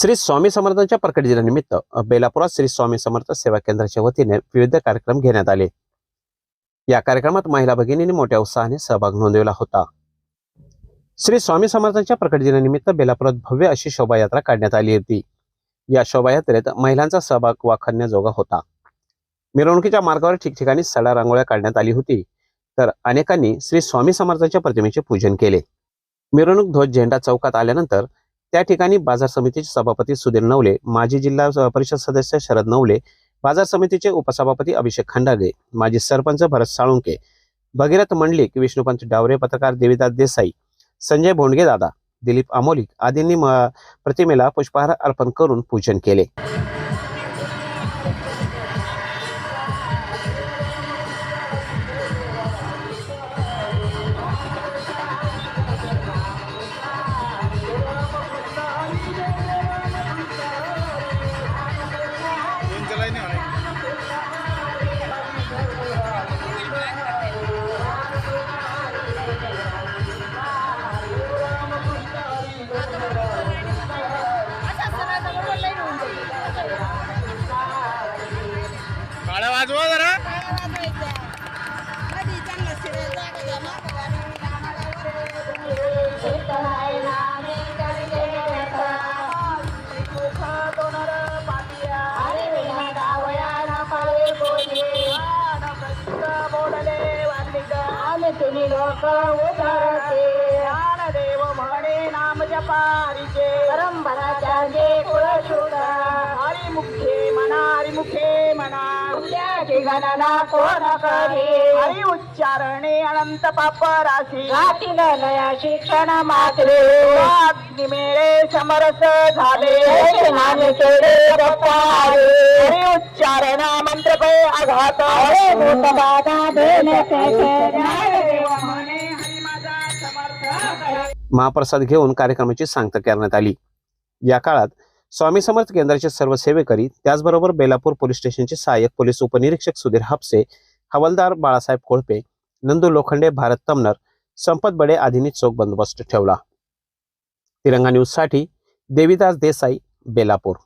श्री स्वामी समर्थांच्या प्रकट दिनानिमित्त बेलापुरात श्री स्वामी समर्थ सेवा केंद्राच्या वतीने विविध कार्यक्रम घेण्यात आले. या कार्यक्रमात महिला भगिनींनी मोठ्या उत्साहाने सहभाग नोंदवला होता. श्री स्वामी समर्थांच्या प्रकट दिनानिमित्त बेलापुरात भव्य अशी शोभायात्रा काढण्यात आली होती. या शोभायात्रेत महिलांचा सहभाग वाखाणण्याजोगा होता. मिरवणुकीच्या मार्गावर ठिकठिकाणी सडा रांगोळ्या काढण्यात आली होती. तर अनेकांनी श्री स्वामी समर्थांच्या प्रतिमेचे पूजन केले. मिरवणूक ध्वज झेंडा चौकात आल्यानंतर त्या ठिकाणी बाजार समितीचे सभापती सुधीर नवले माजी जिल्हा परिषद सदस्य शरद नवले बाजार समितीचे उपसभापती अभिषेक खंडागे माजी सरपंच भरत साळुंके भगीरथ मंडलिक विष्णुपंत डावरे पत्रकार देवीदास देसाई संजय भोंडगे दादा दिलीप आमोलिक आदींनी प्रतिमेला पुष्पहार अर्पण करून पूजन केले. वाजवा जरा. तुम्ही लोक उधळते देव म्हणे नाम जपारीचे. गणना कोण करी? हरी उच्चारणे अनंत पाप राशी. लया शिक्षण मात्रे अग्नी मेळे समरस झाले. केले हरी उच्चारण मंत्र पे आघात. हरी महाप्रसाद घेऊन कार्यक्रमाची सांगता करण्यात आली. या काळात स्वामी समर्थ केंद्राचे सर्व सेवेकरी त्याचबरोबर बेलापूर पोलीस स्टेशनचे सहाय्यक पोलीस उपनिरीक्षक सुधीर हापसे हवालदार बाळासाहेब कोळपे नंदू लोखंडे भारत तमनर संपत बडे आदींनी चोख बंदोबस्त ठेवला. तिरंगा न्यूजसाठी देविदास देसाई बेलापूर.